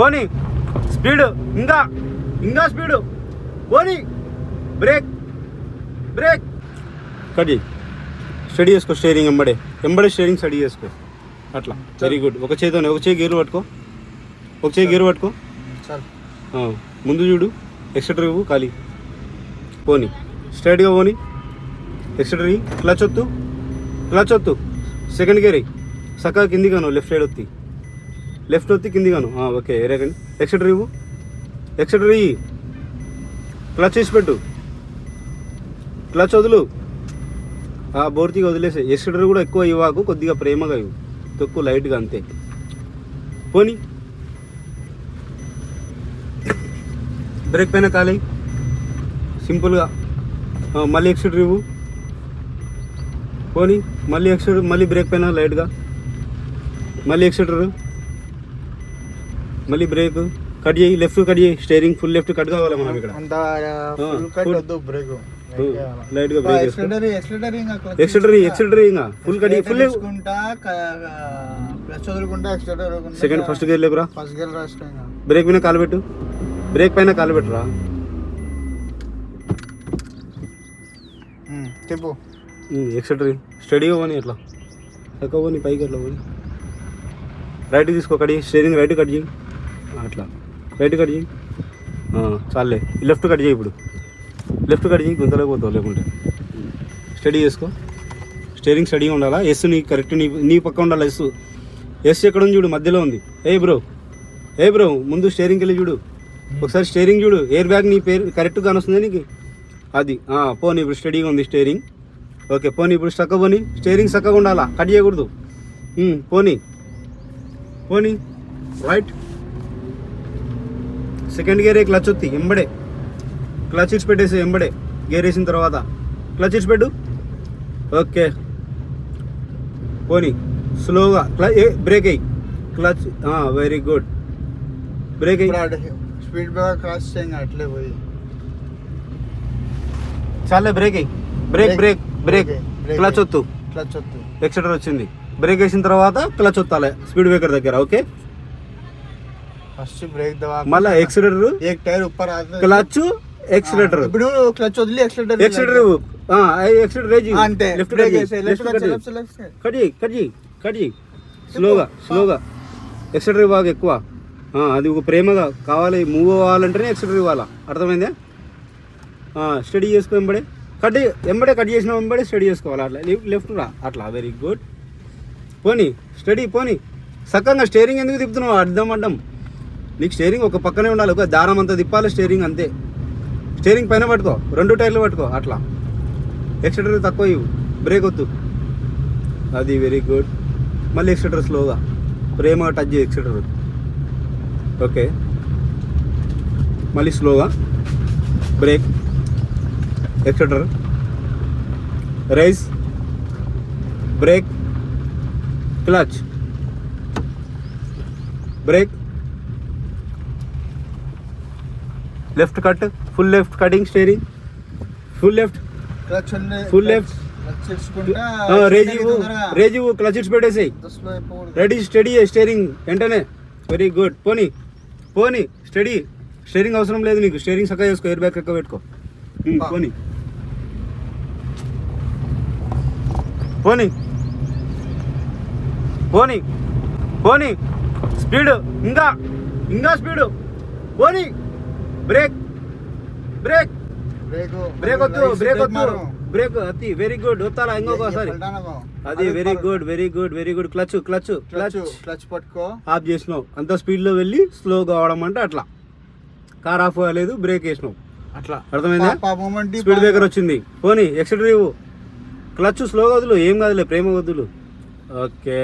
పోనీ స్పీడ్ ఇంకా ఇంకా స్పీడ్ పోనీ బ్రేక్ బ్రేక్. కట్ స్టడీ చేసుకో స్టేరింగ్ ఎంబడే. ఎంబడే స్టేరింగ్ స్టడీ చేసుకో. అట్లా. Very good. ఒక చేతితోనే ఒక చేయి గేరు పట్టుకో. ఒక చేయి గేరు పట్టుకో. ముందు చూడు. ఎక్సెటర్ ఇవ్వు ఖాళీ. పోనీ. స్ట్రైట్గా పోనీ. ఎక్సెటర్ క్లచ్ వత్తు క్లచ్ వత్తు సెకండ్ గేర్ సకా కింది గాను లెఫ్ట్ సైడ్ వత్తి లెఫ్ట్ వత్తి కింది గాను ఓకే ఎరేకండి ఎక్సెటర్ ఇవ్వు ఎక్సెటర్ ఇయ్యి క్లచ్ వేసి పెట్టు. క్లచ్ వదులు. ఆ బోర్తిగా వదిలేసే ఎక్సెటర్ కూడా ఎక్కువ ఇవ్వకు కొద్దిగా ప్రేమగా ఇవ్వు. తక్కువ లైట్గా అంతే. పోనీ. బ్రేక్ పైన ఖాళీ సింపుల్గా మళ్ళీ ఎక్సెటర్ ఇవ్వు పోనీ మళ్ళీ ఎక్సెటర్ మళ్ళీ బ్రేక్ పైన లైట్గా. మళ్ళీ ఎక్సిడర్ మళ్ళీ బ్రేక్ కట్ చేయి లెఫ్ట్ కట్ చేయి స్టేరింగ్ ఫుల్ లెఫ్ట్ కట్ కావాలి మనం ఇక్కడ. అంత ఫుల్ కట్ full. వద్దు బ్రేక్. లైట్గా బ్రేక్ వేసుకో ఎక్సలరీ ఎక్సలరీ ఇంకా full cut full second first gear లేపురా. First gear రాస్తా ఇంకా. బ్రేక్ పైన కాలు పెట్టు. బ్రేక్ పైన కాలు పెట్టురా. తిప్పు ఎక్సెట్రీ స్టడీగా పోనీ అట్లా. ఎక్కువ పోనీ పైకి అట్లా పోనీ. రైట్ తీసుకో కడి స్టేరింగ్ రైట్ కట్ చేయి. అట్లా. రైట్ కట్ చేయి. చాలే లెఫ్ట్ కట్ చేయి ఇప్పుడు. లెఫ్ట్ కట్ చేయి గుంతలోకి పోతావు లేకుంటే. స్టడీ చేసుకో. స్టేరింగ్ స్టడీగా ఉండాలా? ఎస్ నీ కరెక్ట్ నీ నీ పక్క ఉండాలి ఎస్ ఎస్ ఎక్కడ ఉంది చూడు? మధ్యలో ఉంది. ఏ బ్రో ఏ బ్రో ముందు స్టేరింగ్కి వెళ్ళి చూడు. ఒకసారి స్టేరింగ్ చూడు. ఎయిర్ బ్యాగ్ నీ పేరు కరెక్ట్గా కానొస్తుంది నీకు? అది. పోనీ ఇప్పుడు స్టడీగా ఉంది స్టేరింగ్ ఓకే పోనీ ఇప్పుడు చక్క పోనీ స్టేరింగ్ చక్కగా ఉండాలా? కట్ చేయకూడదు. Hmm, పోనీ. పోనీ. రైట్ సెకండ్ గేరే క్లచ్ వత్తి ఎంబడే. క్లచ్ ఇచ్చి పెట్టేసి ఎంబడే గేర్ వేసిన తర్వాత. క్లచ్ ఇచ్చి పెట్టు ఓకే. పోనీ. స్లోగా. క్లచ్ బ్రేక్ అయ్యి క్లచ్ వెరీ గుడ్. బ్రేక్ అయ్యి స్పీడ్ బాగా క్రాస్ చేయంగా అట్లే పోయి. చాలే బ్రేక్ అయ్యి brake break. Brake clutch. వత్తు clutch వద్దు ఎక్సెటర్ వచ్చింది. బ్రేక్ వేసిన తర్వాత క్లచ్ వత్తాలే స్పీడ్ బ్రేకర్ దగ్గర ఓకే? ఫస్ట్ మళ్ళీ ఎక్సలేటర్ ఏక్ టైర్ ఉప్పర్ క్లచ్ ఎక్సలేటర్ ఇప్పుడు క్లచ్ వదిలి ఎక్సలేటర్ ఎక్సలేటర్ ఎక్సలేటర్ రేజీ అంతే. లెఫ్ట్ బ్రేక్ లెఫ్ట్ కట్ చేయి కట్ చేయి కట్ స్లోగా స్లోగా ఎక్సలేటర్ బాగా ఎక్కువ. అది ఒక ప్రేమగా కావాలి మూవ్ అవ్వాలంటేనే ఎక్సలేటర్ ఇవ్వాలా? అర్థమైందే? స్టడీ చేసుకో ఎంబడే కట్ ఎంబడే కట్ చేసిన ఎంబడే స్టడీ చేసుకోవాలి? అట్లా లెఫ్ట్ రా. అట్లా వెరీ గుడ్ పోనీ స్టడీ పోనీ. సక్కగా స్టేరింగ్ ఎందుకు తిప్పుతున్నావు? అర్థం అడ్డం. నీకు స్టేరింగ్ ఒక పక్కనే ఉండాలి ఒక దారం అంతా తిప్పాలి స్టేరింగ్ అంతే. స్టేరింగ్ పైన పట్టుకో రెండు టైర్లు పట్టుకో అట్లా. ఎక్సిలేటర్ తక్కువ ఇవ్వు బ్రేక్ వద్దు. అది వెరీ గుడ్ మళ్ళీ ఎక్సిలేటర్ స్లోగా ప్రేమగా టచ్ చేయి ఎక్సెటర్ ఓకే మళ్ళీ స్లోగా brake accelerator raise brake clutch brake left cut full left cutting steering. Full left. Clutch ఇచ్చుకుంటా రేజీవు రేజీవు క్లచ్ ఇట్స్ పెట్టేసేయి. రెడీ స్టడీ స్టేరింగ్ వెంటనే. వెరీ గుడ్ పోనీ పోనీ స్టడీ స్టేరింగ్ అవసరం లేదు నీకు. స్టేరింగ్ చక్కగా చేసుకో. ఎయిర్ బ్యాగ్ చక్కగా పెట్టుకో. పోనీ. పోనీ. పోనీ. పోనీ. స్పీడ్ ఇంకా. ఇంకా స్పీడ్ పోనీ. బ్రేక్ బ్రేక్ బ్రేక్ వద్దు బ్రేక్ వద్దు బ్రేక్ అతి వెరీ గుడ్ వస్తాలా ఇంకొకసారి అది very good very good very good clutch clutch clutch clutch పట్టుకో. ఆఫ్ చేసినావు. అంత స్పీడ్లో వెళ్ళి స్లోగా అవడం అంటే అట్లా. కార్ ఆఫ్ అవ్వలేదు బ్రేక్ వేసినావు. అట్లా. అర్థమైందా? స్పీడ్ బ్రేకర్ వచ్చింది. పోనీ ఎక్సెటర్ ఇవ్వు క్లచ్ స్లోగా వదులు ఏం కాదులే ప్రేమ వదులు ఓకే